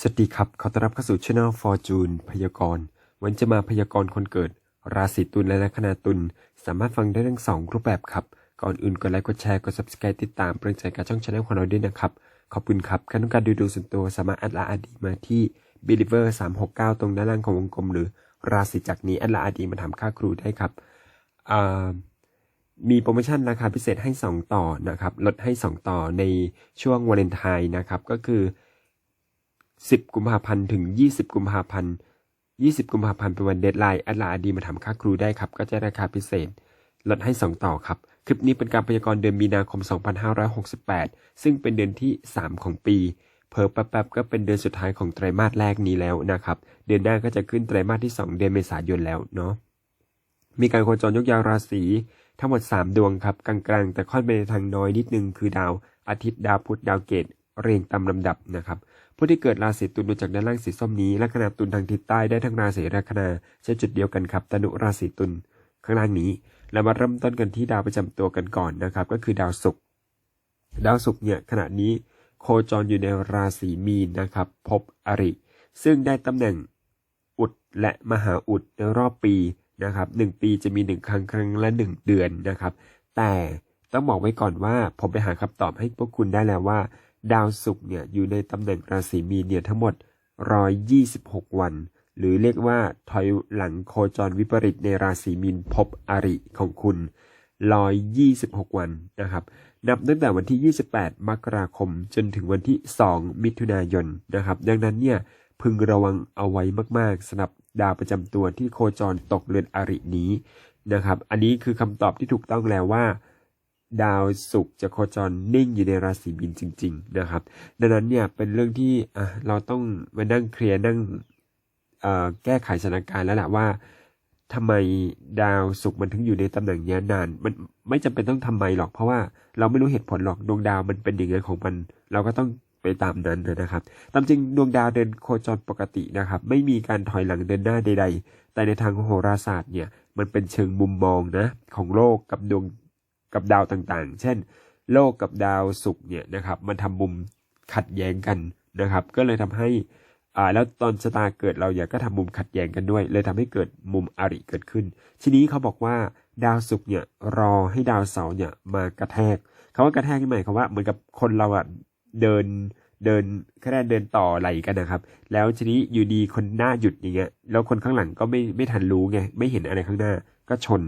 สวัสดีครับขอต้อนรับเข้าสู่ช่อง Fortune พยากรณ์ วันจะมาพยากรณ์คนเกิด ราศีตุลและลัคนาตุลสามารถฟังได้ทั้งสองรูปแบบครับ ก่อนอื่นกดไลค์กดแชร์กด subscribe ติดตามเป็นกำลังใจกับช่องช anel ของเราด้วยนะครับ ขอบคุณครับใครต้องการดูดวงส่วนตัวสามารถแอดไลน์อดีมาที่ believer 369 ตรงด้านล่างของวงกลม หรือราศีจากนี้แอดไลน์อดีมาถามค่าครูได้ครับมีโปรโมชั่นราคาพิเศษให้ 2 ต่อนะครับลดให้ 2 ต่อในช่วงวาเลนไทน์นะครับก็คือ 10 กุมภาพันธ์ถึง 20 กุมภาพันธ์ 20 กุมภาพันธ์เป็นวันเดทไลน์อดไลน์อดีมาทำค่าครูได้ครับ ก็จะราคาพิเศษ ลดให้ 2 ต่อครับ คลิปนี้เป็นการพยากรณ์เดือนมีนาคม 2568 ซึ่งเป็นเดือนที่ 3 ของปี เพอแป๊บๆก็เป็นเดือนสุดท้ายของไตรมาสแรกนี้แล้วนะครับ เดือนหน้าก็จะขึ้นไตรมาสที่ 2 เดือนเมษายนแล้วเนาะ มีการโคจรยกยาวราศีทั้งหมด 3 ดวงครับ กลางๆ แต่ค่อนไปในทางน้อยนิดนึงคือดาวอาทิตย์ดาวพุธดาวเกต เรียงตามลำดับนะครับผู้ที่เกิดราศีตุลดูจากด้านล่างสีส้มนี้ลัคนาตุลทางทิศใต้ได้ทั้งราศีลัคนาใช้จุดเดียวกันครับตนุราศีตุลข้างล่างนี้เรามาเริ่มต้นกันที่ดาวประจำตัวกันก่อนนะครับ ก็คือดาวศุกร์ดาวศุกร์เนี่ยขณะนี้โคจรอยู่ในราศีมีนนะครับพบอริ ซึ่งได้ตำแหน่งอุดและมหาอุดในรอบปีนะครับหนึ่งปีจะมีหนึ่งครั้งครั้งละหนึ่งเดือนนะครับ แต่ต้องบอกไว้ก่อนว่าผมไปหาคำตอบให้พวกคุณได้แล้วว่า ดาวศุกร์เนี่ยอยู่ในตำแหน่งราศีมีนเนี่ยทั้งหมด 126 วัน หรือเรียกว่าถอยหลังโคจรวิปริตในราศีมีนพบอริของคุณ 126 วันนะครับ นับตั้งแต่วันที่ 28 มกราคมจนถึงวันที่ 2 มิถุนายนนะครับ ดังนั้นเนี่ยพึงระวังเอาไว้มากๆสำหรับดาวประจำตัวที่โคจรตกเรือนอรินี้นะครับ อันนี้คือคำตอบที่ถูกต้องแล้วว่า ดาวศุกร์จะโคจรนิ่งอยู่ในราศีมีนจริง ๆ นะครับ ดังนั้นเนี่ยเป็นเรื่องที่เราต้องมานั่งเคลียร์นั่งแก้ไขสถานการณ์แล้วแหละว่าทำไมดาวศุกร์มันถึงอยู่ในตำแหน่งนี้นาน มันไม่จำเป็นต้องทำไมหรอก เพราะว่าเราไม่รู้เหตุผลหรอกดวงดาวมันเป็นอย่างนั้นของมัน เราก็ต้องไปตามนั้นนะครับ ตามจริงดวงดาวเดินโคจรปกตินะครับ ไม่มีการถอยหลังเดินหน้าใด ๆ แต่ในทางโหราศาสตร์เนี่ยมันเป็นเชิงมุมมองนะของโลกกับดวง กับดาวต่างๆ เช่น โลกกับดาวศุกร์เนี่ยนะครับมันทำมุมขัดแย้งกันนะครับ ก็เลยทำให้อ่าแล้วตอนชะตาเกิดเราเนี่ยก็ทำมุมขัดแย้งกันด้วย เลยทำให้เกิดมุมอริเกิดขึ้น ทีนี้เขาบอกว่าดาวศุกร์เนี่ยรอให้ดาวเสาร์เนี่ยมากระแทกคาว่ากระแทกนี่หมายความว่าเหมือนกับคนเราอะเดินเดินแค่เดินต่อไหลกันนะครับ แล้วทีนี้อยู่ดีคนหน้าหยุดอย่างเงี้ยแล้วคนข้างหลังก็ไม่ไม่ทันรู้ไงไม่เห็นอะไรข้างหน้าก็ชน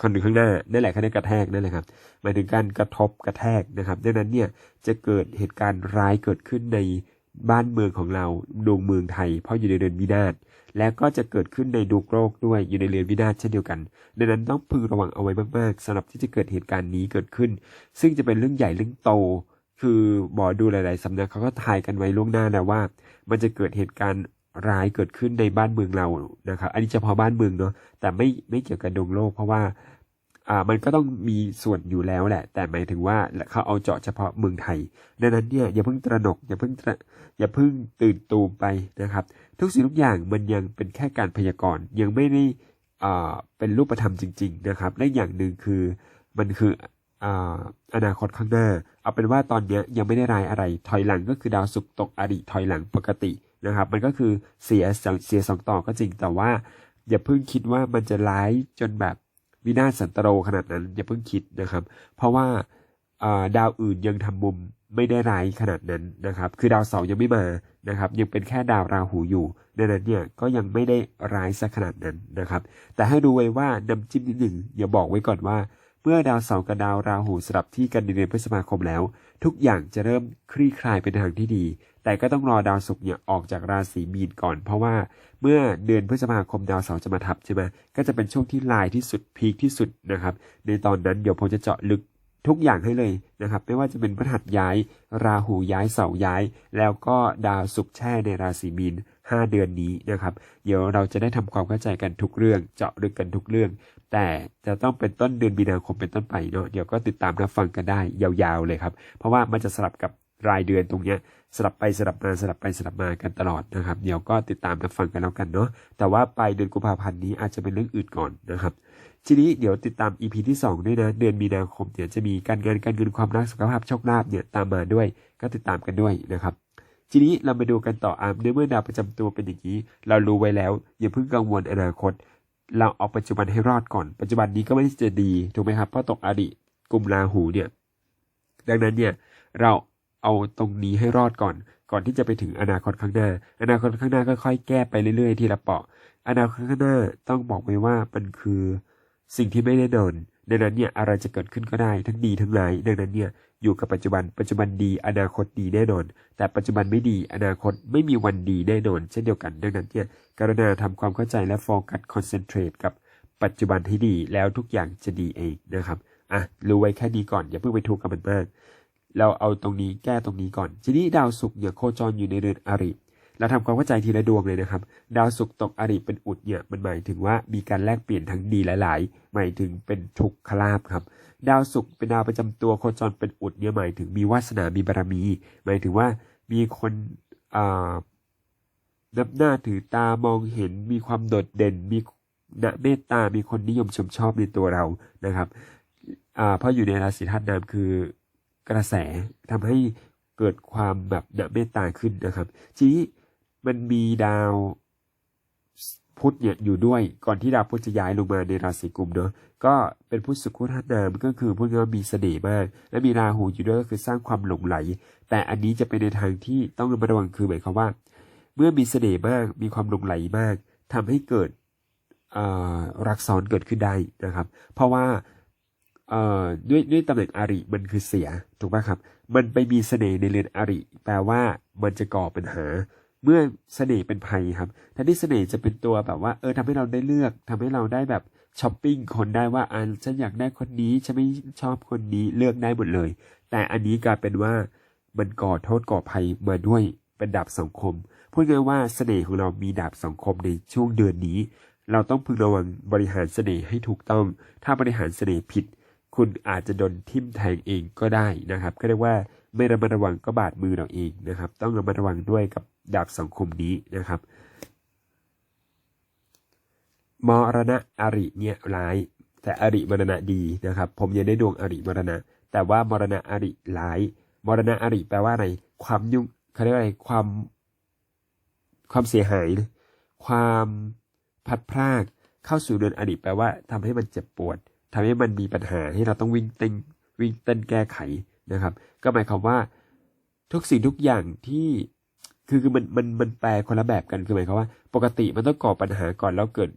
คนหนึ่งข้างหน้านั่นแหละเขาเรียกกระแทกนั่นแหละครับหมายถึงการกระทบกระแทกนะครับดังนั้นเนี่ยจะเกิดเหตุการณ์ร้ายเกิดขึ้นในบ้านเมืองของเราดวงเมืองไทย เพราะอยู่ในเดือนวินาศและก็จะเกิดขึ้นในดวงโลกด้วยอยู่ในเรือนวินาศเช่นเดียวกัน ดังนั้นต้องพึงระวังเอาไว้มากๆสำหรับที่จะเกิดเหตุการณ์นี้เกิดขึ้น ซึ่งจะเป็นเรื่องใหญ่เรื่องโต คือหมอดูหลาย ๆสำนักเขาก็ทายกันไว้ล่วงหน้าแล้วว่า มันจะเกิดเหตุการณ์ ร้ายเกิดขึ้นในบ้านเมืองเรานะครับ อันนี้เฉพาะบ้านเมืองเนาะแต่ไม่ไม่เกี่ยวกับดวงโลก เพราะว่าอ่ามันก็ต้องมีส่วนอยู่แล้วแหละ แต่หมายถึงว่าเขาเอาเจาะเฉพาะเมืองไทยดังนั้นเนี่ยอย่าเพิ่งตระหนกอย่าเพิ่งอย่าเพิ่งตื่นตูมไปนะครับ ทุกสิ่งทุกอย่างมันยังเป็นแค่การพยากรณ์ยังไม่ได้อ่าเป็นรูปธรรมจริง ๆ นะครับและอย่างหนึ่งคือมันคืออ่าอนาคตข้างหน้า เอาเป็นว่าตอนนี้ยยังไม่ได้รายอะไรถอยหลังก็คือดาวศุกร์ตกอริถอยหลังปกติ นะครับ มันก็คือเสียสองเสียสองต่อก็จริง แต่ว่า อย่าเพิ่งคิดว่ามันจะร้ายจนแบบวินาศสันตโรขนาดนั้น อย่าเพิ่งคิดนะครับ เพราะว่าดาวอื่นยังทำมุมไม่ได้ร้ายขนาดนั้นนะครับ คือดาวเสาร์ยังไม่มานะครับ ยังเป็นแค่ดาวราหูอยู่ดังนั้นเนี่ยก็ยังไม่ได้ร้ายสักขนาดนั้นนะครับ แต่ให้ดูไว้ว่าน้ำจิ้มนิดหนึ่งอย่าบอกไว้ก่อนว่า เมื่อดาวเสาร์กับดาวราหูสลับที่กันในเดือนพฤษภาคมแล้ว ทุกอย่างจะเริ่มคลี่คลายเป็นทางที่ดี แต่ก็ต้องรอดาวศุกร์เนี่ยออกจากราศีมีนก่อน เพราะว่าเมื่อเดือนพฤษภาคมดาวเสาร์จะมาทับใช่ไหมก็จะเป็นช่วงที่ลายที่สุดพีคที่สุดนะครับ ในตอนนั้นเดี๋ยวผมจะเจาะลึกทุกอย่างให้เลยนะครับ ไม่ว่าจะเป็นพฤหัสย้าย ราหูย้ายเสาร์ย้าย แล้วก็ดาวศุกร์แช่ในราศีมีน5 เดือนนี้นะครับ เดี๋ยวเราจะได้ทำความเข้าใจกันทุกเรื่อง เจาะลึกกันทุกเรื่อง แต่จะต้องเป็นต้นเดือนมีนาคมเป็นต้นไปเนาะเดี๋ยวก็ติดตามรับฟังกันได้ยาวๆเลยครับ เพราะว่ามันจะสลับกับ รายเดือนตรงเนี้ยสลับไปสลับมาสลับไปสลับมากันตลอดนะครับ เดี๋ยวก็ติดตามรับฟังกันแล้วกันเนาะแต่ว่าปลายเดือนกุมภาพันธ์นี้อาจจะเป็นเรื่องอื่นก่อนนะครับทีนี้เดี๋ยวติดตาม EP ที่ 2 ด้วยนะ เดือนมีนาคมเนี่ยจะมีการงานการเงินความรักสุขภาพโชคลาภเนี่ยตามมาด้วยก็ติดตามกันด้วยนะครับทีนี้เรามาดูกันต่ออาร์มในเมื่อดาวประจำตัวเป็นอย่างนี้ เรารู้ไว้แล้ว อย่าเพิ่งกังวลอนาคต เราเอาปัจจุบันให้รอดก่อน ปัจจุบันนี้ก็ไม่ได้จะดีถูกไหมครับเพราะตกอดีตกลุ่มราหูเนี่ยดังนั้นเนี่ยเรา เอาตรงนี้ให้รอดก่อน ก่อนที่จะไปถึงอนาคตข้างหน้า อนาคตข้างหน้าค่อยๆ แก้ไปเรื่อยๆ ทีละเปาะ อนาคตข้างหน้าต้องบอกไว้ว่ามันคือสิ่งที่ไม่แน่นอนดังนั้นเนี่ยอะไรจะเกิดขึ้นก็ได้ทั้งดีทั้งร้ายดังนั้นเนี่ยอยู่กับปัจจุบัน ปัจจุบันดี อนาคตดีแน่นอน แต่ปัจจุบันไม่ดี อนาคตไม่มีวันดีแน่นอน เช่นเดียวกัน ดังนั้นเนี่ยกรุณาทำความเข้าใจและโฟกัสคอนเซนเทรตกับปัจจุบันให้ดีแล้วทุกอย่างจะดีเองนะครับ อะ รู้ไว้แค่นี้ก่อน อย่าเพิ่งไปทุกข์กับมันมาก เราเอาตรงนี้แก้ตรงนี้ก่อน ทีนี้ดาวศุกร์เนี่ยโคจรอยู่ในเรือนอริเราทำความเข้าใจทีละดวงเลยนะครับ ดาวศุกร์ตกอริเป็นอุดเนี่ยมันหมายถึงว่ามีการแลกเปลี่ยนทั้งดีและหลายหมายถึงเป็นทุกขลาภครับ ดาวศุกร์เป็นดาวประจำตัวโคจรเป็นอุดเนี่ยหมายถึงมีวาสนามีบารมี หมายถึงว่ามีคนอ่านับหน้าถือตามองเห็นมีความโดดเด่น มีณเมตตามีคนนิยมชมชอบในตัวเรานะครับอ่าเพราะอยู่ในราศีธาตุน้ำคือ กระแสทำให้เกิดความแบบเมตตาขึ้นนะครับ ทีนี้มันมีดาวพุธเนี่ยอยู่ด้วยก่อนที่ดาวพุธจะย้ายลงมาในราศีกุมเนาะก็เป็นพุธสุขุธานามก็คือพูดง่ายๆว่ามีเสน่ห์มาก และมีราหูอยู่ด้วยก็คือสร้างความหลงไหล แต่อันนี้จะเป็นในทางที่ต้องระมัดระวังคือหมายความว่า เมื่อมีเสน่ห์มากมีความหลงไหลมากทำให้เกิดรักซ้อนเกิดขึ้นได้นะครับ เพราะว่า เอ่อด้วยด้วยตำแหน่งอาริมันคือเสียถูกป่ะครับ มันไปมีเสน่ห์ในเรือนอาริแปลว่ามันจะก่อปัญหา เมื่อเสน่ห์เป็นภัยครับแทนที่เสน่ห์จะเป็นตัวแบบว่าเออทำให้เราได้เลือกทำให้เราได้แบบช้อปปิ้งคนได้ว่าอ่าฉันอยากได้คนนี้ฉันไม่ชอบคนนี้เลือกได้หมดเลย แต่อันนี้กลายเป็นว่ามันก่อโทษก่อภัยมาด้วยเป็นดาบสังคมพูดง่ายว่าเสน่ห์ของเรามีดาบสังคมในช่วงเดือนนี้ เราต้องพึงระวังบริหารเสน่ห์ให้ถูกต้อง ถ้าบริหารเสน่ห์ผิด คุณอาจจะโดนทิ่มแทงเองก็ได้นะครับก็เรียกว่าไม่ระมัดระวังก็บาดมือเราเองนะครับ ต้องระมัดระวังด้วยกับดาบสังคมนี้นะครับมรณะอริเนี่ยร้าย แต่อริมรณะดีนะครับ ผมยังได้ดวงอริมรณะ แต่ว่ามรณะอริร้าย มรณะอริแปลว่าอะไร ความยุ่งเขาเรียกว่าอะไรความ ความเสียหาย ความพัดพราก เข้าสู่เดือนอดีตแปลว่าทำให้มันเจ็บปวด ทำให้มันมีปัญหาให้เราต้องวิ่งเต้นวิ่งเต้นแก้ไขนะครับ ก็หมายความว่าทุกสิ่งทุกอย่างที่คือคือมันมันมันแปลคนละแบบกันคือหมายความว่า ปกติมันต้องก่อปัญหาก่อนแล้วเกิด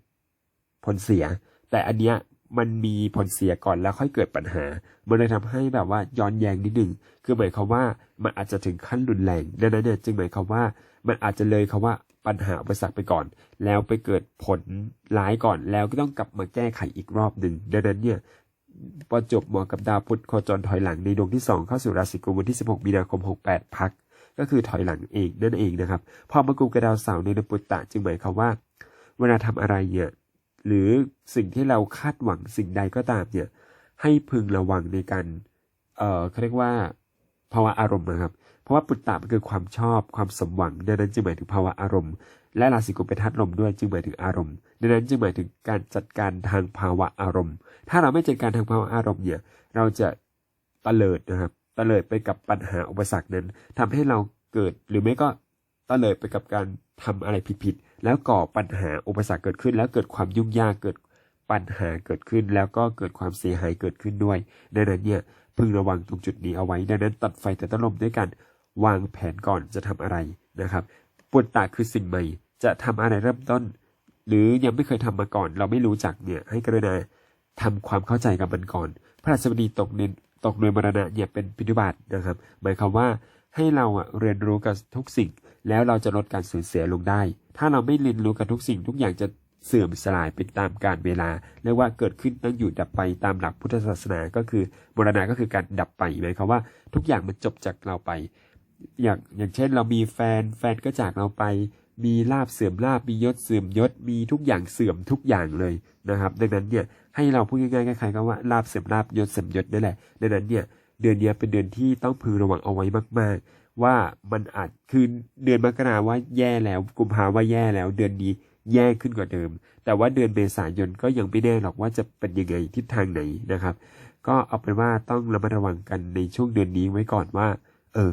ผลเสีย แต่อันเนี้ยมันมีผลเสียก่อนแล้วค่อยเกิดปัญหา มันเลยทำให้แบบว่าย้อนแยงนิดหนึ่งคือหมายความว่ามันอาจจะถึงขั้นรุนแรงดังนั้นเนี่ยจึงหมายความว่า มันอาจจะเลยคำว่าปัญหาอุปสรรคไปก่อน แล้วไปเกิดผลร้ายก่อน แล้วก็ต้องกลับมาแก้ไขอีกรอบหนึ่งดังนั้นเนี่ยประจบเหมาะกับดาวพุธโคจรถอยหลังในดวงที่ 2 เข้าสู่ราศีกุมวันที่ 16 มีนาคม 68 พัก ก็คือถอยหลังเองนั่นเองนะครับ พอมากุมกับดาวเสาร์ในนปุตตะจึงหมายความว่า เวลาทำอะไรเนี่ยหรือสิ่งที่เราคาดหวังสิ่งใดก็ตามเนี่ยให้พึงระวังในการ เอ่อเขาเรียกว่าภาวะอารมณ์นะครับ เพราะว่าปุตตะมันคือความชอบความสมหวังดังนั้นจึงหมายถึงภาวะอารมณ์ และราศีกุมเป็นธาตุลมด้วยจึงหมายถึงอารมณ์ดังนั้นจึงหมายถึงการจัดการทางภาวะอารมณ์ ถ้าเราไม่จัดการทางภาวะอารมณ์เนี่ยเราจะตะเลิดนะครับตะเลิดไปกับปัญหาอุปสรรคนั้นทำให้เราเกิดหรือไม่ก็ตะเลิดไปกับการทำอะไรผิดๆแล้วก่อปัญหาอุปสรรคเกิดขึ้น แล้วเกิดความยุ่งยากเกิดปัญหาเกิดขึ้น แล้วก็เกิดความเสียหายเกิดขึ้นด้วยดังนั้นเนี่ยพึงระวังตรงจุดนี้เอาไว้ดังนั้นตัดไฟแต่ต้นลมด้วยการ วางแผนก่อนจะทำอะไรนะครับปุตตะคือสิ่งใหม่ จะทำอะไรเริ่มต้น หรือยังไม่เคยทำมาก่อน เราไม่รู้จักเนี่ย ให้กรุณาทำความเข้าใจกับมันก่อน พระราชบดีตกเนนตกโดยมรณะเนี่ยเป็นพิธิบัตินะครับ หมายความว่าให้เราอะเรียนรู้กับทุกสิ่ง แล้วเราจะลดการสูญเสียลงได้ ถ้าเราไม่เรียนรู้กับทุกสิ่งทุกอย่างจะเสื่อมสลายไปตามกาลเวลาเรียกว่าเกิดขึ้นตั้งอยู่ดับไปตามหลักพุทธศาสนาก็คือมรณะก็คือการดับไปหมายความว่าทุกอย่างมันจบจากเราไป อย่างอย่างเช่นเรามีแฟนแฟนก็จากเราไป มีลาบเสื่อมลาบมียศเสื่อมยศมีทุกอย่างเสื่อมทุกอย่างเลยนะครับ ดังนั้นเนี่ยให้เราพูดง่ายๆคล้ายๆกับว่าลาบเสื่อมลาบยศเสื่อมยศนั่นแหละดังนั้นเนี่ยเดือนนี้เป็นเดือนที่ต้องพึงระวังเอาไว้มาก ๆ ว่ามันอาจคือเดือนมกราว่าแย่แล้วกุมภาว่าแย่แล้ว เดือนนี้แย่ขึ้นกว่าเดิม แต่ว่าเดือนเมษายนก็ยังไม่แน่หรอกว่าจะเป็นยังไงทิศทางไหนนะครับ ก็เอาเป็นว่าต้องระมัดระวังกันในช่วงเดือนนี้ไว้ก่อนว่า เออ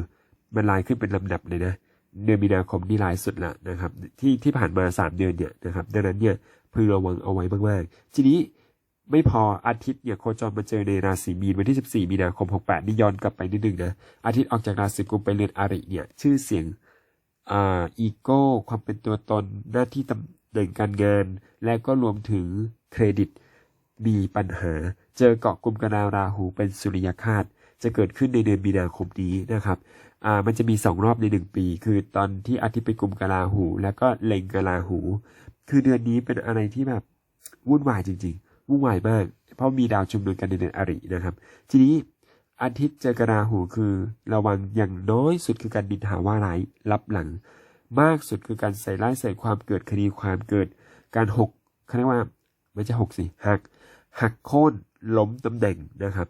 มันลายขึ้นเป็นลำดับเลยนะเดือนมีนาคมนี่ลายสุดละนะครับ ที่ที่ผ่านมาสามเดือนเนี่ยนะครับดังนั้นเนี่ยพึงระวังเอาไว้มากๆทีนี้ไม่พออาทิตย์เนี่ยโคจรมาเจอในราศีมีนวันที่ 14 มีนาคม 68 นี่ย้อนกลับไปนิดนึงนะอาทิตย์ออกจากราศีกุมไปเรือนอาริเนี่ย ชื่อเสียงอ่าอีโก้ ความเป็นตัวตนหน้าที่ตำแหน่งการงาน และก็รวมถึงเครดิต มีปัญหา เจอเกาะกลุ่มกระดาราหูเป็นสุริยคาตจะเกิดขึ้นในเดือนมีนาคมนี้นะครับ อ่ามันจะมีสองรอบในหนึ่งปี คือตอนที่อาทิตย์ไปกลุ่มกลาหู แล้วก็เล็งกลาหู คือเดือนนี้เป็นอะไรที่แบบวุ่นวายจริง ๆ วุ่นวายมาก เพราะมีดาวชุมนุมกันในเดือนอรินะครับ ทีนี้อาทิตย์เจอกระลาหูคือระวังอย่างน้อยสุดคือการดินหาว่าร้ายรับหลัง มากสุดคือการใส่ร้ายใส่ความเกิดคดีความเกิด การหกเขาเรียกว่าไม่ใช่หกสิหักหักโค่นล้มตำแหน่งนะครับ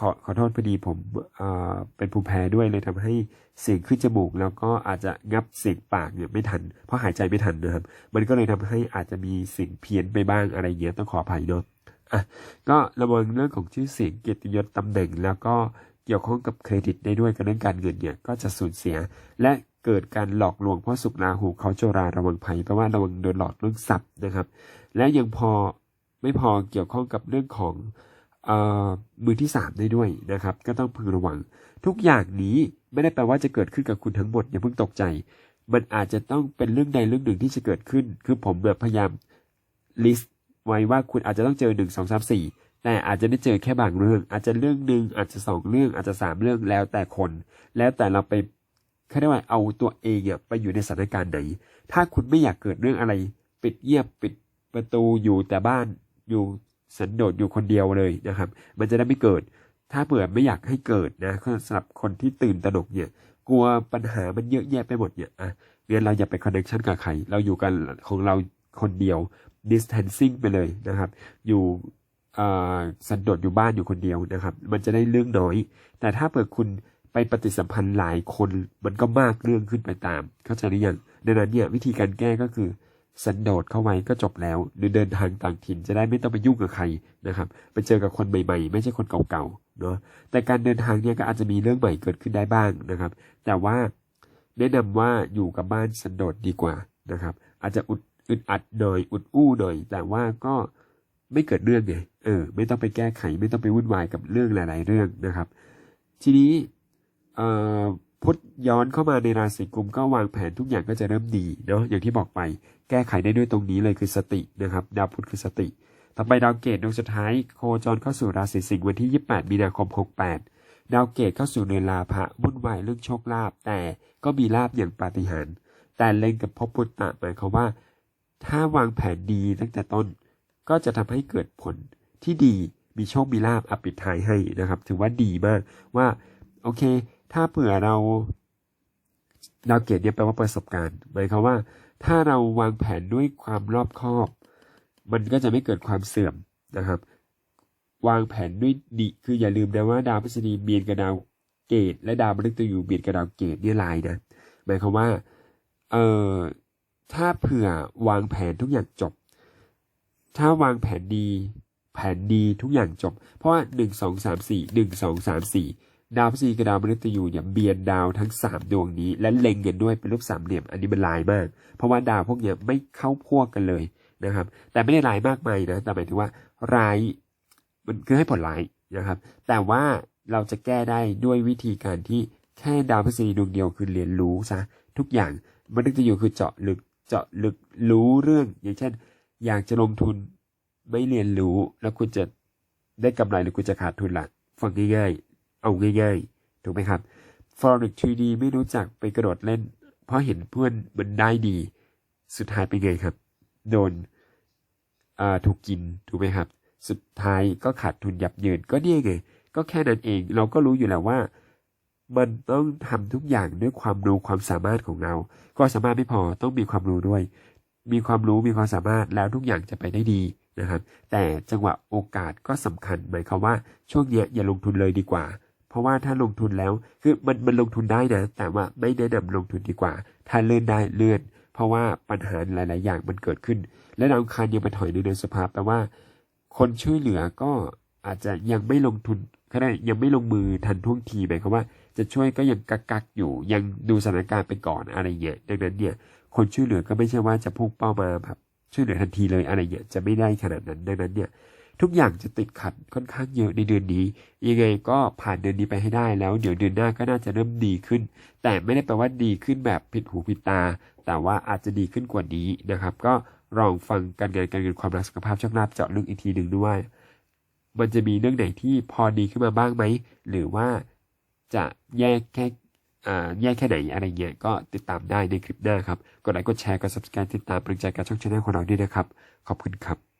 ขอขอโทษพอดีผมเอ่อเป็นภูมิแพ้ด้วยเลยทำให้เสียงขึ้นจมูก แล้วก็อาจจะงับเสียงปากเนี่ยไม่ทัน เพราะหายใจไม่ทันนะครับ มันก็เลยทำให้อาจจะมีเสียงเพี้ยนไปบ้างอะไรเงี้ยต้องขออภัยเนาะอะก็ระวังเรื่องของชื่อเสียงเกียรติยศตำแหน่ง แล้วก็เกี่ยวข้องกับเครดิตได้ด้วยกับเรื่องการเงินเนี่ยก็จะสูญเสีย และเกิดการหลอกลวงเพราะสุกราหูเขาโจราระวังภัยแปลว่าระวังโดนหลอกเรื่องทรัพย์นะครับ และยังพอไม่พอเกี่ยวข้องกับเรื่องของ มือที่สามได้ด้วยนะครับ ก็ต้องพึงระวัง ทุกอย่างนี้ไม่ได้แปลว่าจะเกิดขึ้นกับคุณทั้งหมดอย่าเพิ่งตกใจ มันอาจจะต้องเป็นเรื่องใดเรื่องหนึ่งที่จะเกิดขึ้น คือผมแบบพยายามลิสต์ไว้ว่าคุณอาจจะต้องเจอหนึ่งสองสามสี่แต่อาจจะได้เจอแค่บางเรื่อง อาจจะเรื่องหนึ่งอาจจะสองเรื่องอาจจะสามเรื่องแล้วแต่คน แล้วแต่เราไปเขาเรียกว่าเอาตัวเองไปอยู่ในสถานการณ์ไหน ถ้าคุณไม่อยากเกิดเรื่องอะไร ปิดเงียบปิดประตูอยู่แต่บ้านอยู่ สันโดษอยู่คนเดียวเลยนะครับ มันจะได้ไม่เกิด ถ้าเผื่อไม่อยากให้เกิดนะสำหรับคนที่ตื่นตระหนกเนี่ย กลัวปัญหามันเยอะแยะไปหมดเนี่ยอะงั้นเราอย่าไปคอนเนคชันกับใคร เราอยู่กันของเราคนเดียว distancing ไปเลยนะครับ อยู่สันโดษอยู่บ้านอยู่คนเดียวนะครับ มันจะได้เรื่องน้อย แต่ถ้าเผื่อคุณไปปฏิสัมพันธ์หลายคนมันก็มากเรื่องขึ้นไปตาม เข้าใจหรือยังดังนั้นเนี่ยวิธีการแก้ก็คือ สันโดษเข้าไว้ก็จบแล้วหรือเดินทางต่างถิ่นจะได้ไม่ต้องไปยุ่งกับใครนะครับ ไปเจอกับคนใหม่ๆ ไม่ใช่คนเก่าๆเนาะแต่การเดินทางเนี่ยก็อาจจะมีเรื่องใหม่เกิดขึ้นได้บ้างนะครับ แต่ว่าแนะนำว่าอยู่กับบ้านสันโดษดีกว่านะครับ อาจจะอุดอึดอัดหน่อยอุดอู้หน่อย แต่ว่าก็ไม่เกิดเรื่องไงเออ ไม่ต้องไปแก้ไข ไม่ต้องไปวุ่นวายกับเรื่องหลาย ๆ เรื่องนะครับ ทีนี้เอ่อ พุธย้อนเข้ามาในราศีกุมก็วางแผนทุกอย่างก็จะเริ่มดีเนาะอย่างที่บอกไป แก้ไขได้ด้วยตรงนี้เลยคือสตินะครับ ดาวพุธคือสติ ต่อไปดาวเกตดวงสุดท้ายโคจรเข้าสู่ราศีสิงห์วันที่ 28 มีนาคม 68 ดาวเกตเข้าสู่เรือนลาภะวุ่นวายเรื่องโชคลาภแต่ก็มีลาภอย่างปาฏิหาริย์แต่เล็งกับภพพุทธะหมายความว่า ถ้าวางแผนดีตั้งแต่ต้น ก็จะทำให้เกิดผลที่ดีมีโชคมีลาภอปิดท้ายให้นะครับ ถือว่าดีมากว่าโอเค ถ้าเผื่อเราดาวเกตเนี่ยแปลว่าประสบการณ์หมายความว่า ถ้าเราวางแผนด้วยความรอบคอบ มันก็จะไม่เกิดความเสื่อมนะครับ วางแผนด้วยดีคืออย่าลืมนะว่าดาวพฤษฎีเบียนกับดาวเกต และดาวมฤตยูเบียนกับดาวเกตเนี่ยลายนะหมายความว่าเออถ้าเผื่อวางแผนทุกอย่างจบ ถ้าวางแผนดี แผนดีทุกอย่างจบ เพราะว่าหนึ่งสองสามสี่หนึ่งสองสามสี่ ดาวพฤษีกับดาวมฤตยูเนี่ยเบียนดาวทั้งสามดวงนี้ และเล็งกันด้วยเป็นรูปสามเหลี่ยม อันนี้มันลายมาก เพราะว่าดาวพวกเนี้ยไม่เข้าพวกกันเลยนะครับ แต่ไม่ได้ลายมากมายนะ แต่หมายถึงว่าร้ายมันคือให้ผลร้ายนะครับ แต่ว่าเราจะแก้ได้ด้วยวิธีการที่แค่ดาวพฤษฎีดวงเดียวคือเรียนรู้ซะทุกอย่างมฤตยูคือเจาะลึกเจาะลึกรู้เรื่อง อย่างเช่น อยากจะลงทุนไม่เรียนรู้แล้วคุณจะได้กำไรหรือคุณจะขาดทุนละฟังง่ายๆ เอาง่ายๆถูกไหมครับ Forex 3D ไม่รู้จักไปกระโดดเล่น เพราะเห็นเพื่อนมันได้ดี สุดท้ายเป็นไงครับ โดนถูกกินถูกไหมครับ สุดท้ายก็ขาดทุนยับเยินก็เนี่ยไงก็แค่นั้นเองเราก็รู้อยู่แล้วว่า มันต้องทำทุกอย่างด้วยความรู้ความสามารถของเรา ก็สามารถไม่พอต้องมีความรู้ด้วย มีความรู้มีความสามารถแล้วทุกอย่างจะไปได้ดีนะครับ แต่จังหวะโอกาสก็สำคัญหมายความว่าช่วงเนี้ยอย่าลงทุนเลยดีกว่า ราะว่าถ้าลงทุนแล้วคือมันมันลงทุนได้นะ แต่ว่าไม่แนะนำลงทุนดีกว่า ถ้าเลื่อนได้เลื่อน เพราะว่าปัญหาหลาย ๆ อย่างมันเกิดขึ้น และดาวคารยังไปถอยในเดือนสภาพแปลว่า คนช่วยเหลือก็อาจจะยังไม่ลงทุนก็ได้ยังไม่ลงมือทันท่วงทีหมายความว่าจะช่วยก็ยังกักกักอยู่ ยังดูสถานการณ์ไปก่อนอะไรเงี้ยดังนั้นเนี่ยคนช่วยเหลือก็ไม่ใช่ว่าจะพุ่งเป้ามาแบบช่วยเหลือทันทีเลยอะไรเงี้ยจะไม่ได้ขนาดนั้นดังนั้นเนี่ย ทุกอย่างจะติดขัดค่อนข้างเยอะในเดือนนี้ ยังไงก็ผ่านเดือนนี้ไปให้ได้แล้ว เดี๋ยวเดือนหน้าก็น่าจะเริ่มดีขึ้น แต่ไม่ได้แปลว่าดีขึ้นแบบผิดหูผิดตา แต่ว่าอาจจะดีขึ้นกว่านี้นะครับ ก็ลองฟังการงานการเงินความรักสุขภาพโชคลาภเจาะลึกอีกทีหนึ่งด้วย มันจะมีเรื่องไหนที่พอดีขึ้นมาบ้างไหม หรือว่าจะแยกแค่อ่าแยกแค่ไหนอะไรเงี้ยก็ติดตามได้ในคลิปหน้าครับ กดไลค์กดแชร์กด subscribe ติดตามเป็นกำลังใจกับช่องชาแนลของเราด้วยนะครับ ขอบคุณครับ